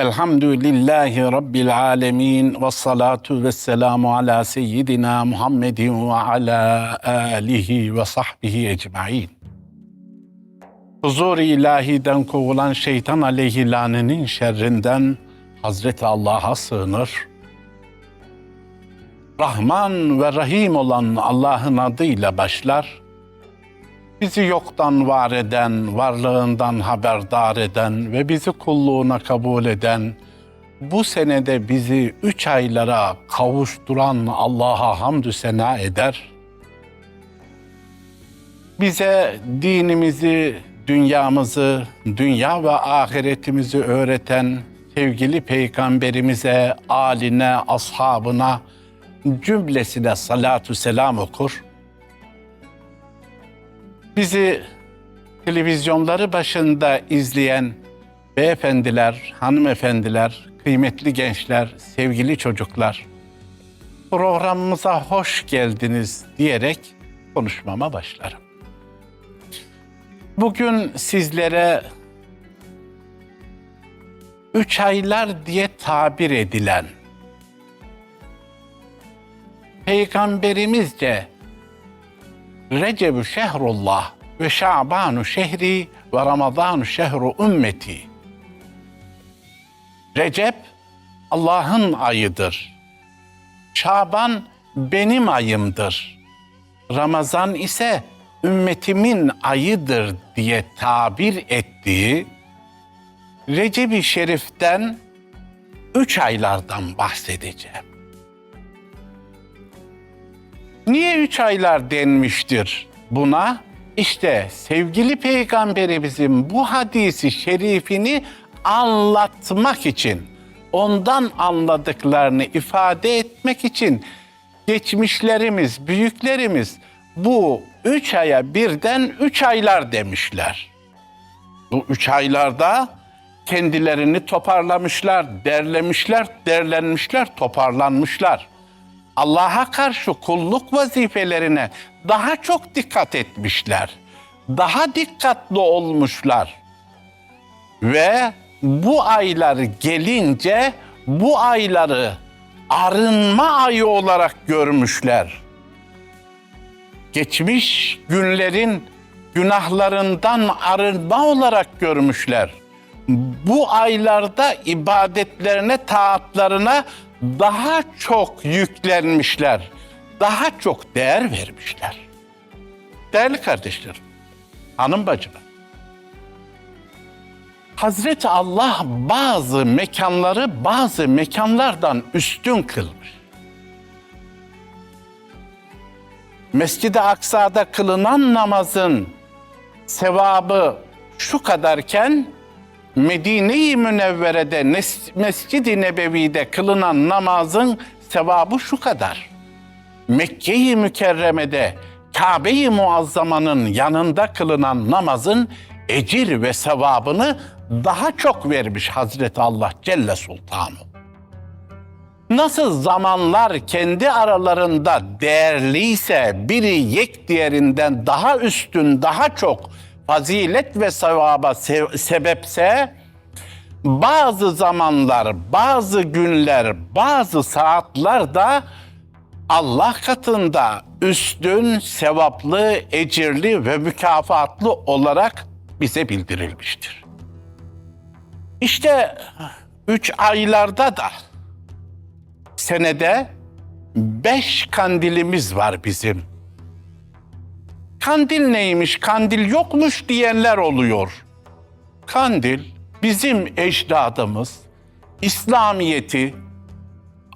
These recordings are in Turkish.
Elhamdülillahi rabbil alamin ve salatu vesselamu ala seyyidina Muhammedin ve ala alihi ve sahbihi ecmaîn. Huzur-i ilahiden kovulan şeytan aleyhi lanenin şerrinden Hazreti Allah'a sığınır. Rahman ve Rahim olan Allah'ın adıyla başlar bizi yoktan var eden, varlığından haberdar eden ve bizi kulluğuna kabul eden, bu senede bizi üç aylara kavuşturan Allah'a hamdü sena eder. Bize dinimizi, dünyamızı, dünya ve ahiretimizi öğreten sevgili peygamberimize, aline, ashabına, cümlesine salatu selam okur. Bizi televizyonları başında izleyen beyefendiler, hanımefendiler, kıymetli gençler, sevgili çocuklar, programımıza hoş geldiniz diyerek konuşmama başlarım. Bugün sizlere üç aylar diye tabir edilen Peygamberimizce Recep şehrullah ve Şabanu şehri ve Ramazanu şehru ümmeti. Recep Allah'ın ayıdır. Şaban benim ayımdır. Ramazan ise ümmetimin ayıdır diye tabir ettiği Recep-i Şerif'ten üç aylardan bahsedeceğim. Niye üç aylar denmiştir buna? İşte sevgili peygamberimizin bu hadisi şerifini anlatmak için, ondan anladıklarını ifade etmek için geçmişlerimiz, büyüklerimiz bu üç aya birden üç aylar demişler. Bu üç aylarda kendilerini toparlamışlar, derlemişler, derlenmişler, toparlanmışlar. Allah'a karşı kulluk vazifelerine daha çok dikkat etmişler. Daha dikkatli olmuşlar. Ve bu aylar gelince bu ayları arınma ayı olarak görmüşler. Geçmiş günlerin günahlarından arınma olarak görmüşler. Bu aylarda ibadetlerine, taatlarına daha çok yüklenmişler. Daha çok değer vermişler. Değerli kardeşlerim, hanım bacılar. Hazreti Allah bazı mekanları bazı mekanlardan üstün kılmış. Mescid-i Aksa'da kılınan namazın sevabı şu kadarken Medine-i Münevvere'de Mescid-i Nebevi'de kılınan namazın sevabı şu kadar. Mekke-i Mükerreme'de Kabe-i Muazzama'nın yanında kılınan namazın ecir ve sevabını daha çok vermiş Hazreti Allah Celle Sultanı. Nasıl zamanlar kendi aralarında değerliyse biri yek diğerinden daha üstün, daha çok fazilet ve sevaba se- sebepse bazı zamanlar, bazı günler, bazı saatler de Allah katında üstün, sevaplı, ecirli ve mükafatlı olarak bize bildirilmiştir. İşte üç aylarda da senede beş kandilimiz var bizim. Kandil neymiş, kandil yokmuş diyenler oluyor. Kandil bizim ecdadımız İslamiyeti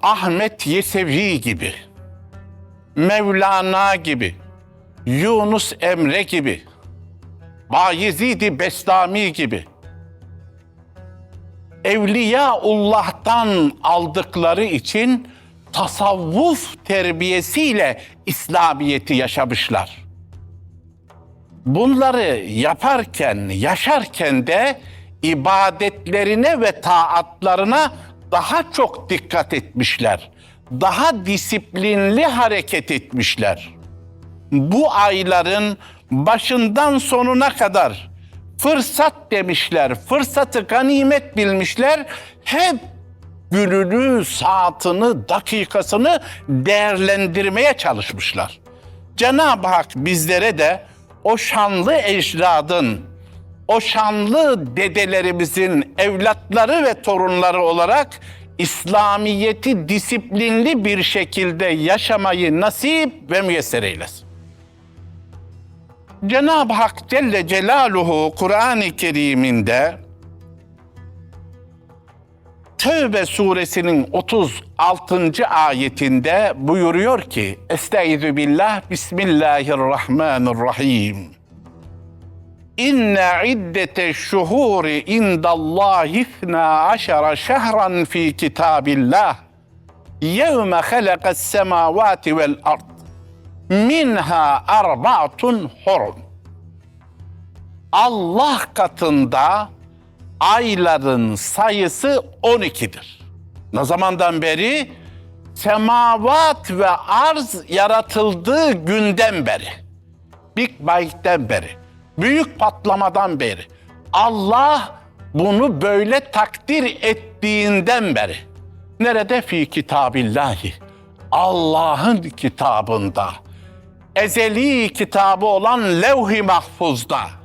Ahmet Yesevi gibi, Mevlana gibi, Yunus Emre gibi, Bayezid-i Bestami gibi Evliyaullah'tan aldıkları için tasavvuf terbiyesiyle İslamiyeti yaşamışlar. Bunları yaparken, yaşarken de ibadetlerine ve taatlarına daha çok dikkat etmişler. Daha disiplinli hareket etmişler. Bu ayların başından sonuna kadar fırsat demişler, fırsatı ganimet bilmişler. Hep gününü, saatini, dakikasını değerlendirmeye çalışmışlar. Cenab-ı Hak bizlere de o şanlı ecdadın, o şanlı dedelerimizin evlatları ve torunları olarak İslamiyeti disiplinli bir şekilde yaşamayı nasip ve müyesser eylesin. Cenab-ı Hak Celle Celaluhu Kur'an-ı Kerim'inde Tevbe suresinin 36. ayetinde buyuruyor ki Estaizu billah Bismillahirrahmanirrahim. İnne iddete şuhuri indallahi ithna aşara şehran fi kitabillah. Yevme halakas semavati vel ard. Minha arba'atun hurum. Allah katında ayların sayısı 12'dir. Ne zamandan beri? Semavat ve arz yaratıldığı günden beri. Big Bang'den beri. Büyük patlamadan beri. Allah bunu böyle takdir ettiğinden beri. Nerede? Fi kitabillahi. Allah'ın kitabında. Ezeli kitabı olan levh-i mahfuzda.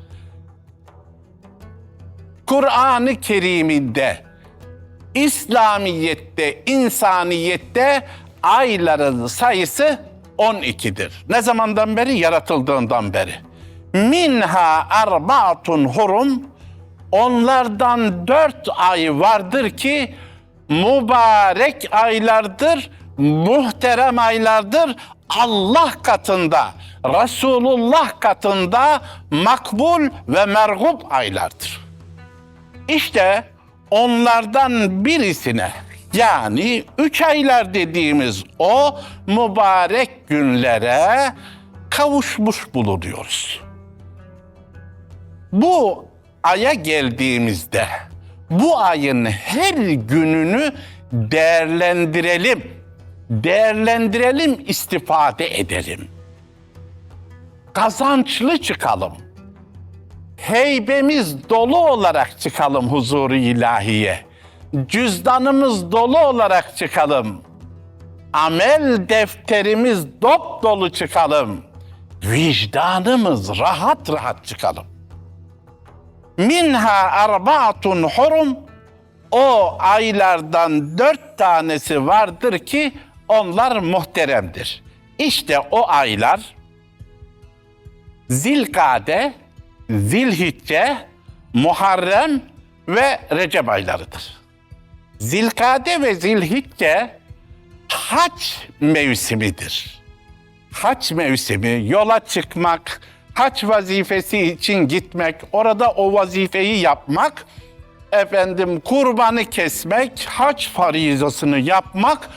Kur'an-ı Kerim'inde, İslamiyette, insaniyette ayların sayısı 12'dir. Ne zamandan beri? Yaratıldığından beri. Minha arbaatun hurum, onlardan dört ay vardır ki mübarek aylardır, muhterem aylardır. Allah katında, Resulullah katında makbul ve mergub aylardır. İşte onlardan birisine yani üç aylar dediğimiz o mübarek günlere kavuşmuş bulunuyoruz. Bu aya geldiğimizde bu ayın her gününü değerlendirelim. Değerlendirelim, istifade edelim. Kazançlı çıkalım heybemiz dolu olarak çıkalım huzuru ilahiye. Cüzdanımız dolu olarak çıkalım. Amel defterimiz dop dolu çıkalım. Vicdanımız rahat rahat çıkalım. Minha arbaatun hurum o aylardan dört tanesi vardır ki onlar muhteremdir. İşte o aylar Zilkade, Zilhicce, Muharrem ve Recep aylarıdır. Zilkade ve Zilhicce hac mevsimidir. Hac mevsimi, yola çıkmak, hac vazifesi için gitmek, orada o vazifeyi yapmak, efendim kurbanı kesmek, hac farizasını yapmak,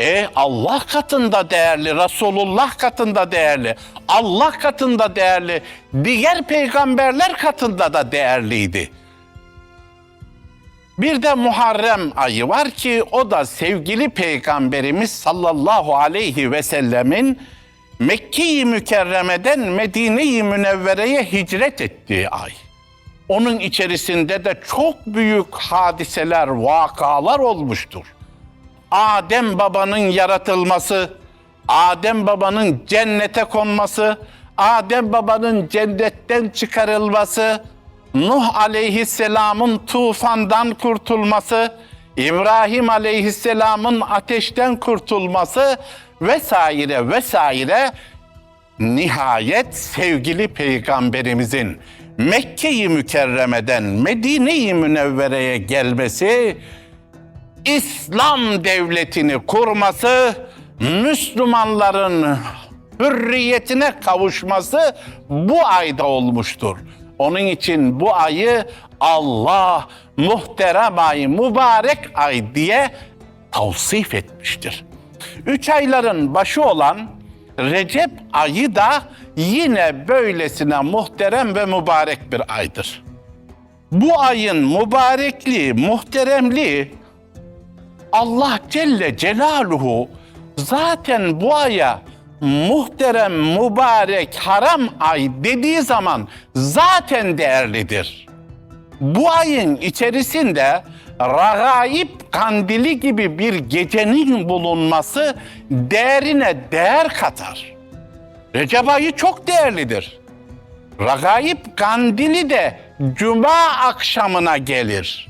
e Allah katında değerli, Resulullah katında değerli, Allah katında değerli, diğer peygamberler katında da değerliydi. Bir de Muharrem ayı var ki o da sevgili peygamberimiz sallallahu aleyhi ve sellemin Mekke-i Mükerreme'den Medine-i Münevvere'ye hicret ettiği ay. Onun içerisinde de çok büyük hadiseler, vakalar olmuştur. Adem babanın yaratılması, Adem babanın cennete konması, Adem babanın cennetten çıkarılması, Nuh aleyhisselamın tufandan kurtulması, İbrahim aleyhisselamın ateşten kurtulması vesaire vesaire nihayet sevgili peygamberimizin Mekke-i Mükerreme'den Medine-i Münevvere'ye gelmesi İslam devletini kurması, Müslümanların hürriyetine kavuşması bu ayda olmuştur. Onun için bu ayı Allah muhterem ay, mübarek ay diye tavsif etmiştir. Üç ayların başı olan Recep ayı da yine böylesine muhterem ve mübarek bir aydır. Bu ayın mübarekliği, muhteremliği Allah Celle Celaluhu zaten bu aya muhterem, mübarek, haram ay dediği zaman zaten değerlidir. Bu ayın içerisinde Ragaib kandili gibi bir gecenin bulunması değerine değer katar. Recep ayı çok değerlidir. Ragaib kandili de cuma akşamına gelir.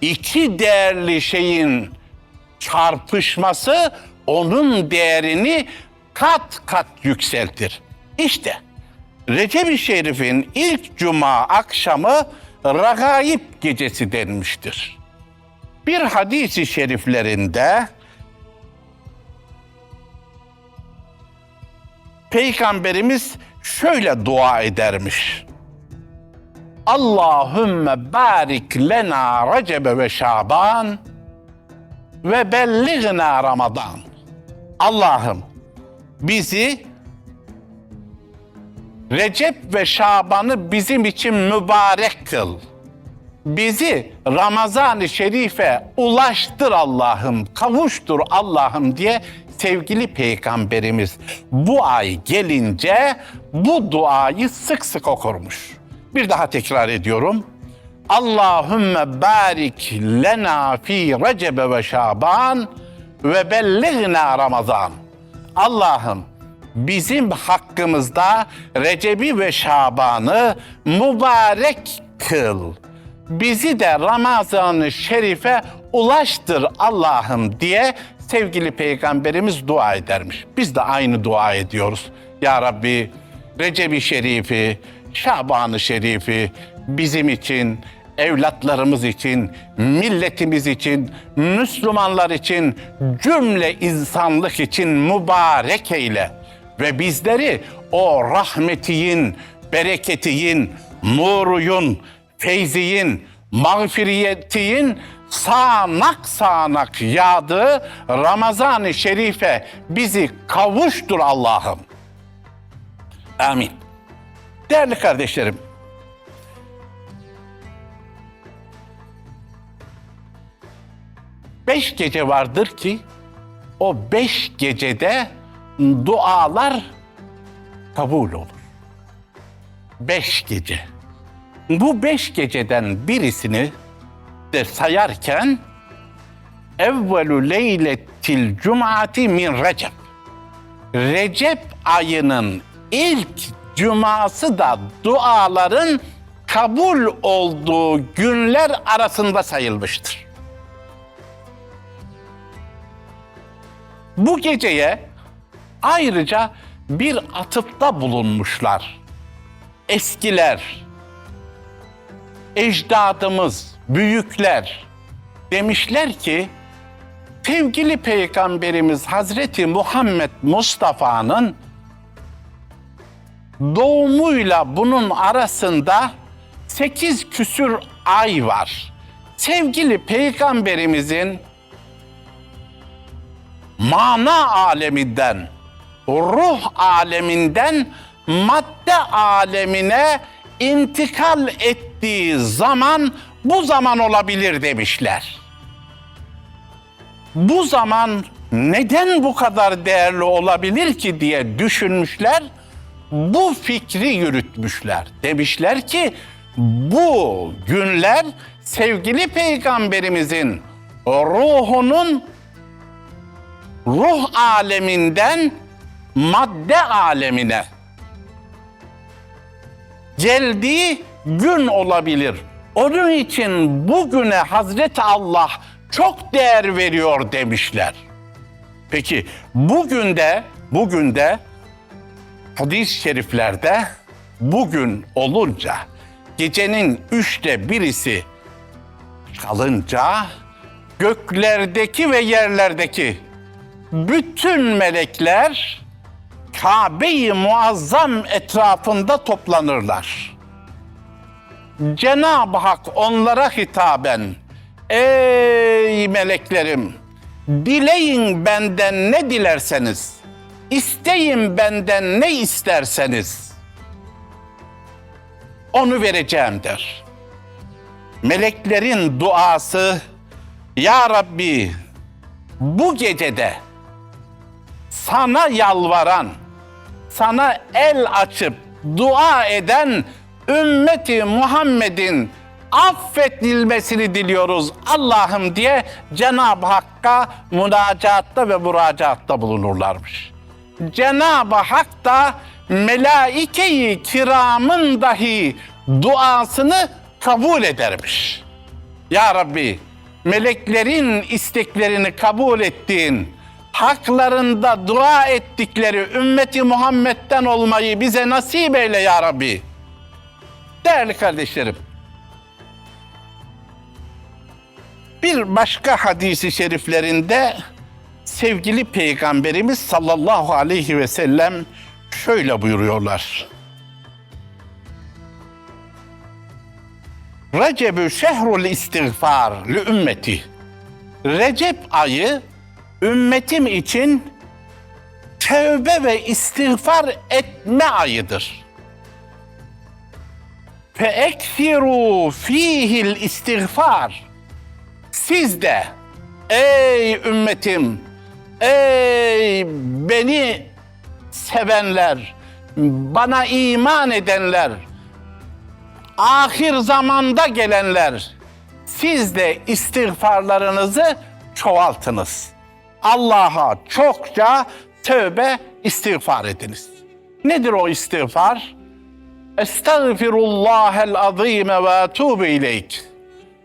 İki değerli şeyin çarpışması onun değerini kat kat yükseltir. İşte Recep-i Şerif'in ilk cuma akşamı Ragaib gecesi denmiştir. Bir hadisi şeriflerinde Peygamberimiz şöyle dua edermiş. Allahümme barik lena Recebe ve Şaban ve belligna Ramazan. Allah'ım bizi Recep ve Şaban'ı bizim için mübarek kıl. Bizi Ramazan-ı Şerif'e ulaştır Allah'ım, kavuştur Allah'ım diye sevgili peygamberimiz bu ay gelince bu duayı sık sık okurmuş. Bir daha tekrar ediyorum. Allahümme barik lena fi Recebe ve Şaban ve belligna Ramazan. Allah'ım bizim hakkımızda Recep'i ve Şaban'ı mübarek kıl. Bizi de Ramazan-ı Şerif'e ulaştır Allah'ım diye sevgili peygamberimiz dua edermiş. Biz de aynı dua ediyoruz. Ya Rabbi Recep-i Şerif'i, Şaban-ı Şerif'i bizim için, evlatlarımız için, milletimiz için, Müslümanlar için, cümle insanlık için mübarek eyle. Ve bizleri o rahmetiyin, bereketiyin, nuruyun, feyziyin, mağfiriyetiyin sağanak sağanak yağdığı Ramazan-ı Şerif'e bizi kavuştur Allah'ım. Amin. Değerli kardeşlerim, beş gece vardır ki o beş gecede dualar kabul olur. Beş gece. Bu beş geceden birisini de sayarken evvelü leyletil cumati min recep. Recep ayının ilk cuması da duaların kabul olduğu günler arasında sayılmıştır. Bu geceye ayrıca bir atıfta bulunmuşlar. Eskiler, ecdadımız, büyükler demişler ki sevgili peygamberimiz Hazreti Muhammed Mustafa'nın doğumuyla bunun arasında sekiz küsür ay var. Sevgili peygamberimizin mana aleminden, ruh aleminden madde alemine intikal ettiği zaman bu zaman olabilir demişler. Bu zaman neden bu kadar değerli olabilir ki diye düşünmüşler. Bu fikri yürütmüşler. Demişler ki bu günler sevgili peygamberimizin ruhunun ruh aleminden madde alemine geldiği gün olabilir. Onun için bugüne Hazreti Allah çok değer veriyor demişler. Peki bugün de bugün de hadis-i şeriflerde bugün olunca gecenin üçte birisi kalınca göklerdeki ve yerlerdeki bütün melekler Kabe-i Muazzam etrafında toplanırlar. Cenab-ı Hak onlara hitaben, ey meleklerim, dileyin benden ne dilerseniz, İsteyin benden ne isterseniz onu vereceğim der. Meleklerin duası Ya Rabbi bu gecede sana yalvaran, sana el açıp dua eden ümmeti Muhammed'in affedilmesini diliyoruz Allah'ım diye Cenab-ı Hakk'a münacatta ve muracaatta bulunurlarmış. Cenab-ı Hak da melaike-i kiramın dahi duasını kabul edermiş. Ya Rabbi, meleklerin isteklerini kabul ettiğin, haklarında dua ettikleri ümmeti Muhammed'den olmayı bize nasip eyle ya Rabbi. Değerli kardeşlerim, bir başka hadisi şeriflerinde sevgili peygamberimiz sallallahu aleyhi ve sellem şöyle buyuruyorlar. Recepü şehrul istiğfar li ümmeti. Recep ayı ümmetim için tevbe ve istiğfar etme ayıdır. Fe eksiru fihil istiğfar. Siz de ey ümmetim, ey beni sevenler, bana iman edenler, ahir zamanda gelenler siz de istiğfarlarınızı çoğaltınız. Allah'a çokça tövbe istiğfar ediniz. Nedir o istiğfar? Estağfirullahel azime ve etûbü ileyk.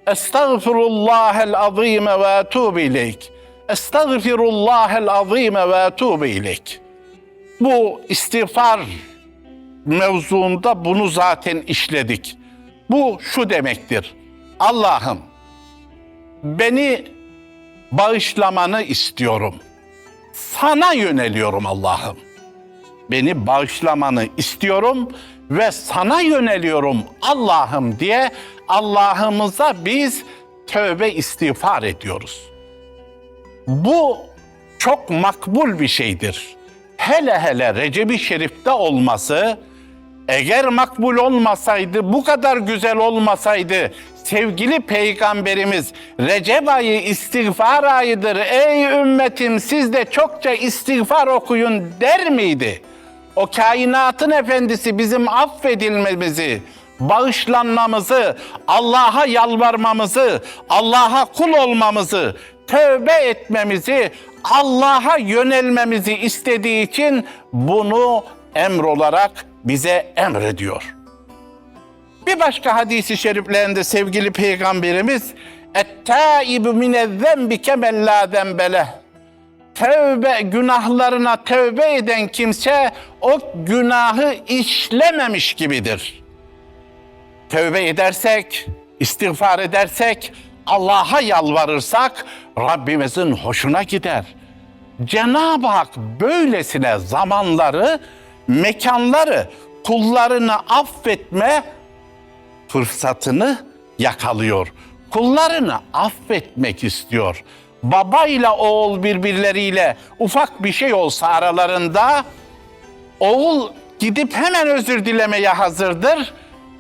Estağfirullahel azime ve etûbü ileyk. Estağfirullahel azime ve etûbü ileyk. Bu istiğfar mevzuunda bunu zaten işledik. Bu şu demektir. Allah'ım beni bağışlamanı istiyorum. Sana yöneliyorum Allah'ım. Beni bağışlamanı istiyorum ve sana yöneliyorum Allah'ım diye Allah'ımıza biz tövbe istiğfar ediyoruz. Bu çok makbul bir şeydir. Hele hele Recep-i Şerif'te olması eğer makbul olmasaydı, bu kadar güzel olmasaydı sevgili peygamberimiz Recep ayı istiğfar ayıdır. Ey ümmetim siz de çokça istiğfar okuyun der miydi? O kainatın efendisi bizim affedilmemizi, bağışlanmamızı, Allah'a yalvarmamızı, Allah'a kul olmamızı, tövbe etmemizi, Allah'a yönelmemizi istediği için bunu emr olarak bize emrediyor. Bir başka hadisi şeriflerinde sevgili peygamberimiz "Et-taibu minez-zenbi kemen la zembeleh." Tevbe günahlarına tövbe eden kimse o günahı işlememiş gibidir. Tövbe edersek, istiğfar edersek, Allah'a yalvarırsak Rabbimizin hoşuna gider. Cenab-ı Hak böylesine zamanları, mekanları kullarını affetme fırsatını yakalıyor. Kullarını affetmek istiyor. Baba ile oğul birbirleriyle ufak bir şey olsa aralarında oğul gidip hemen özür dilemeye hazırdır.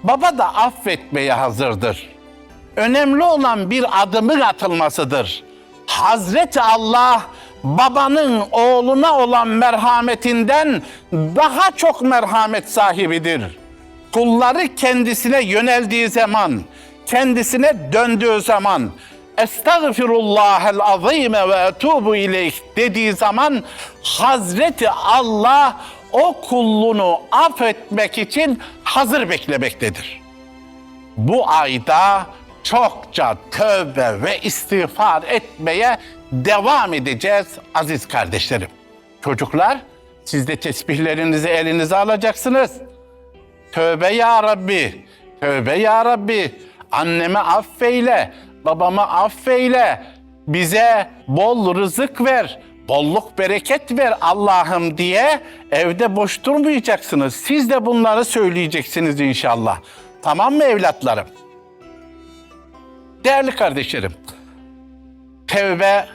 Baba da affetmeye hazırdır. Önemli olan bir adımın atılmasıdır. Hazreti Allah babanın oğluna olan merhametinden daha çok merhamet sahibidir kulları kendisine yöneldiği zaman, kendisine döndüğü zaman, Estağfirullahel azime ve etubu ileyh dediği zaman Hazreti Allah o kulluğunu affetmek için hazır beklemektedir. Bu ayda çokça tövbe ve istiğfar etmeye devam edeceğiz aziz kardeşlerim. Çocuklar siz de tesbihlerinizi elinize alacaksınız. Tövbe ya Rabbi, tövbe ya Rabbi. Anneme affeyle, babama affeyle. Bize bol rızık ver, bolluk bereket ver Allah'ım diye evde boş durmayacaksınız. Siz de bunları söyleyeceksiniz inşallah. Tamam mı evlatlarım? Değerli kardeşlerim, tevbe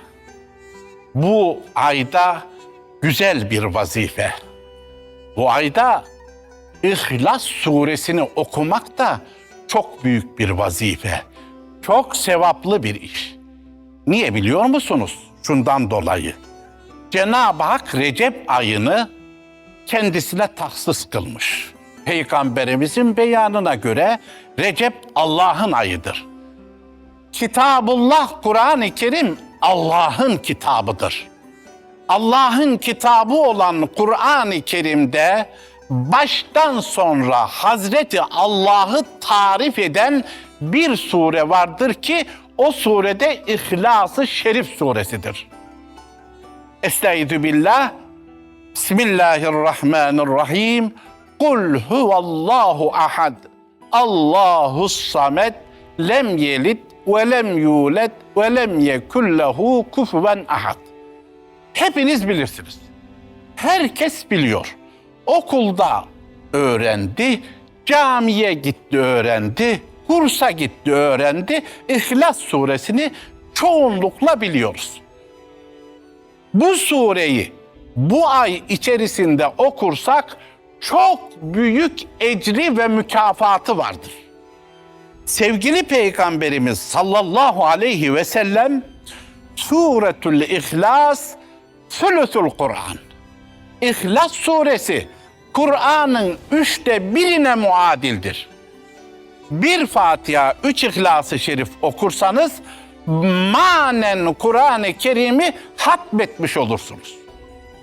bu ayda güzel bir vazife. Bu ayda İhlas suresini okumak da çok büyük bir vazife. Çok sevaplı bir iş. Niye biliyor musunuz? Şundan dolayı. Cenab-ı Hak Recep ayını kendisine tahsis kılmış. Peygamberimizin beyanına göre Recep Allah'ın ayıdır. Kitabullah Kur'an-ı Kerim Allah'ın kitabıdır. Allah'ın kitabı olan Kur'an-ı Kerim'de baştan sonra Hazreti Allah'ı tarif eden bir sure vardır ki o surede İhlas-ı Şerif suresidir. Estaizu billah. Bismillahirrahmanirrahim. Kul huvallahu ahad. Allahus samet. Lem yelid ve lem yulad ve lem yekun lehu kufuven. Hepiniz bilirsiniz. Herkes biliyor. Okulda öğrendi, camiye gitti öğrendi, kursa gitti öğrendi. İhlas suresini çoğunlukla biliyoruz. Bu sureyi bu ay içerisinde okursak çok büyük ecri ve mükafatı vardır. Sevgili Peygamberimiz sallallahu aleyhi ve sellem Suretül İhlas Sülüsül Kur'an. İhlas suresi Kur'an'ın üçte birine muadildir. Bir Fatiha, üç İhlas-ı Şerif okursanız manen Kur'an-ı Kerim'i hatmetmiş olursunuz.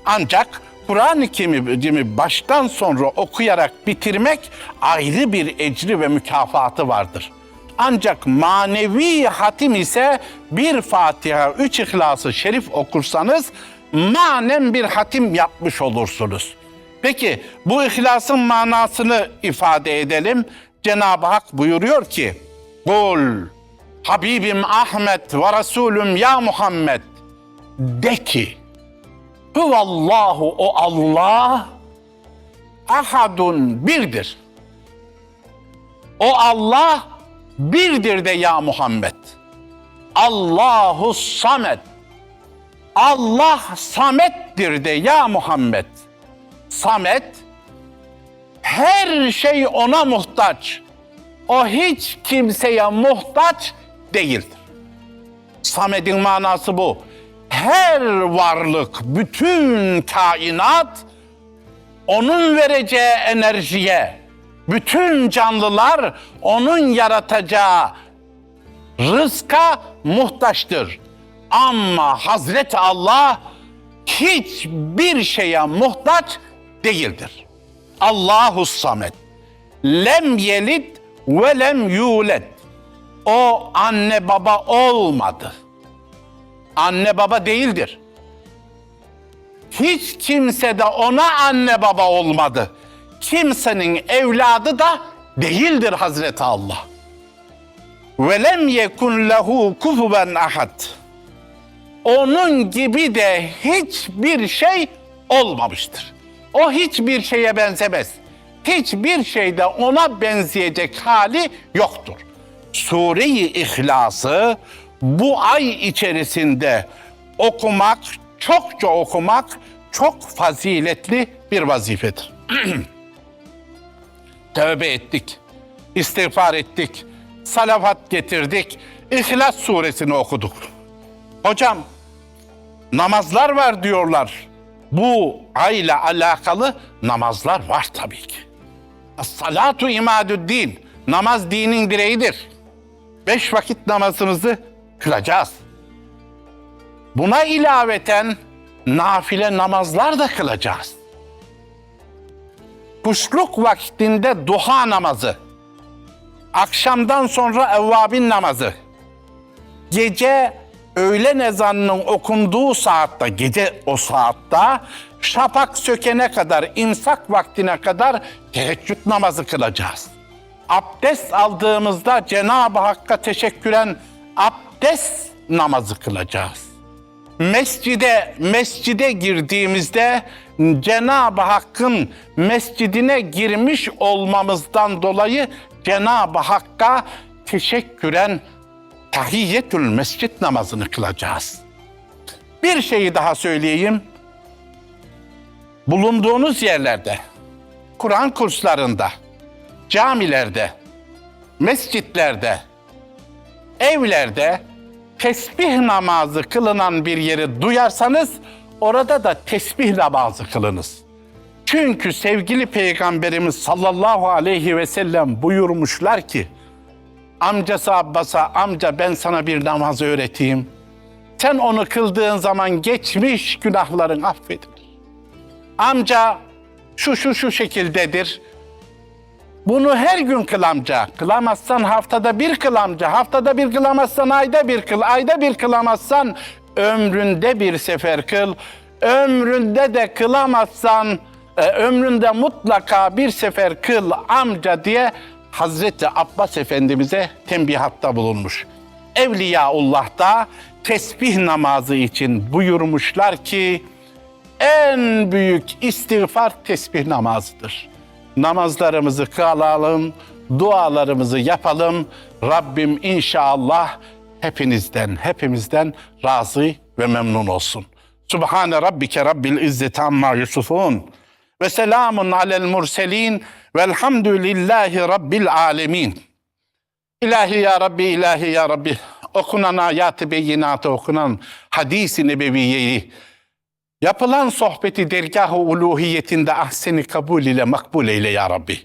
Ancak Kur'an-ı Kerim'i baştan sonra okuyarak bitirmek ayrı bir ecri ve mükafatı vardır. Ancak manevi hatim ise bir Fatiha, üç İhlas-ı Şerif okursanız manen bir hatim yapmış olursunuz. Peki bu ihlasın manasını ifade edelim. Cenab-ı Hak buyuruyor ki, Kul Habibim Ahmet ve Resulüm ya Muhammed de ki, Huvallahu o Allah ahadun birdir. O Allah birdir de ya Muhammed. Allahu samet. Allah samettir de ya Muhammed. Samet her şey ona muhtaç. O hiç kimseye muhtaç değildir. Samed'in manası bu. Her varlık, bütün kainat onun vereceği enerjiye, bütün canlılar onun yaratacağı rızka muhtaçtır. Ama Hazreti Allah hiçbir şeye muhtaç değildir. Allahu Samet. Lem yelid ve lem yuled. O anne baba olmadı. Anne baba değildir. Hiç kimse de ona anne baba olmadı. Kimsenin evladı da değildir Hazreti Allah. Ve lem yekun lehu kufuven ahad. Onun gibi de hiçbir şey olmamıştır. O hiçbir şeye benzemez. Hiçbir şeyde ona benzeyecek hali yoktur. Sure-i İhlas'ı bu ay içerisinde okumak, çokça okumak çok faziletli bir vazifedir. Tövbe ettik, istiğfar ettik, salavat getirdik, İhlas suresini okuduk. Hocam namazlar var diyorlar. Bu ayla alakalı namazlar var tabii ki. Salatu imadüddin. Namaz dinin direğidir. Beş vakit namazımızı kılacağız. Buna ilaveten nafile namazlar da kılacağız. Kuşluk vaktinde duha namazı, akşamdan sonra evvabin namazı, gece öğlen ezanının okunduğu saatte, gece o saatte şafak sökene kadar, imsak vaktine kadar teheccüd namazı kılacağız. Abdest aldığımızda Cenab-ı Hakk'a teşekküren abdest namazı kılacağız. Mescide mescide girdiğimizde Cenab-ı Hakk'ın mescidine girmiş olmamızdan dolayı Cenab-ı Hakk'a teşekküren tahiyyetül mescit namazını kılacağız. Bir şeyi daha söyleyeyim. bulunduğunuz yerlerde, Kur'an kurslarında, camilerde, mescitlerde, evlerde tesbih namazı kılınan bir yeri duyarsanız orada da tesbih namazı kılınız. Çünkü sevgili Peygamberimiz sallallahu aleyhi ve sellem buyurmuşlar ki amcası Abbas'a amca ben sana bir namaz öğreteyim. Sen onu kıldığın zaman geçmiş günahların affedilir. Amca şu şu şu şekildedir. Bunu her gün kıl amca. Kılamazsan haftada bir kıl amca. Haftada bir kılamazsan ayda bir kıl. Ayda bir kılamazsan ömründe bir sefer kıl. Ömründe de kılamazsan e, ömründe mutlaka bir sefer kıl amca diye Hazreti Abbas Efendimiz'e tembihatta bulunmuş. Evliyaullah'ta tesbih namazı için buyurmuşlar ki en büyük istiğfar tesbih namazıdır. Namazlarımızı kılalım, dualarımızı yapalım. Rabbim inşallah hepinizden, hepimizden razı ve memnun olsun. Subhane rabbike rabbil izzeti amma yusufun. Ve selamun alel murselin velhamdülillahi rabbil alemin. İlahi ya Rabbi, ilahi ya Rabbi. Okunan ayat-ı beyinatı okunan hadis-i nebeviyeyi Yapılan sohbeti dergah-ı uluhiyetinde ahseni kabul ile makbul eyle ya Rabbi.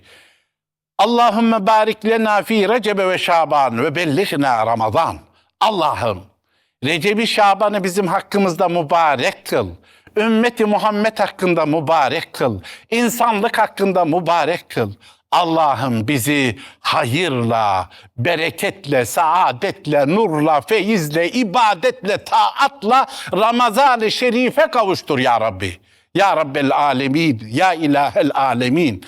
Allahümme barik lena fi Recebe ve Şaban ve bellighna Ramazan. Allah'ım Recep-i Şaban'ı bizim hakkımızda mübarek kıl. Ümmeti Muhammed hakkında mübarek kıl. İnsanlık hakkında mübarek kıl. Allah'ım bizi hayırla, bereketle, saadetle, nurla, feyizle, ibadetle, taatla Ramazan-ı Şerif'e kavuştur ya Rabbi. Ya Rabbel Alemin, Ya İlahel Alemin.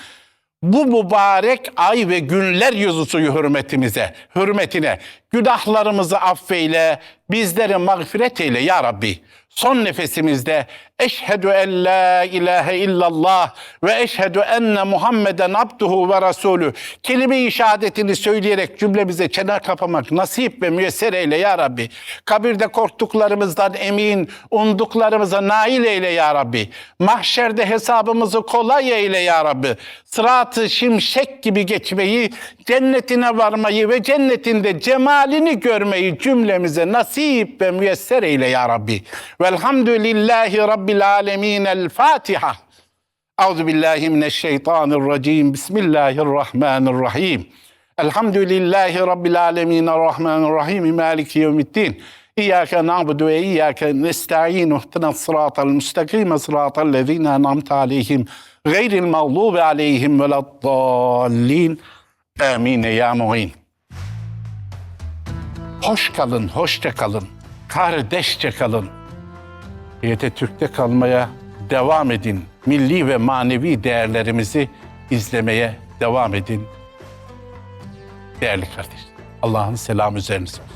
Bu mübarek ay ve günler yüzüsü hürmetimize, hürmetine günahlarımızı affeyle, bizleri mağfiret eyle ya Rabbi. Son nefesimizde eşhedü en la ilahe illallah ve eşhedü enne Muhammeden abduhu ve rasulü kelime-i şehadetini söyleyerek cümlemize çene kapamak nasip ve müyesser eyle ya Rabbi. Kabirde korktuklarımızdan emin, umduklarımıza nail eyle ya Rabbi. Mahşerde hesabımızı kolay eyle ya Rabbi. Sırat-ı şimşek gibi geçmeyi, cennetine varmayı ve cennetinde cemalini görmeyi cümlemize nasip ve müyesser eyle ya Rabbi. Velhamdülillahi Rabbil alemin. El Fatiha. Euzu billahi mineşşeytanirracim. Bismillahirrahmanirrahim. Elhamdülillahi Rabbil alemin. Errahmanirrahim. Maliki yevmiddin. İyyâke na'budu ve iyyâke nesta'in. Uhdina sıratal müstakime sıratal lezîne en'amte aleyhim. Gayril mağlubi aleyhim veleddallin. Amin ya mu'in. Hoş kalın, hoşça kalın. Kardeşçe kalın. YT Türk'te kalmaya devam edin. Milli ve manevi değerlerimizi izlemeye devam edin. Değerli kardeşler, Allah'ın selamı üzerinize olsun.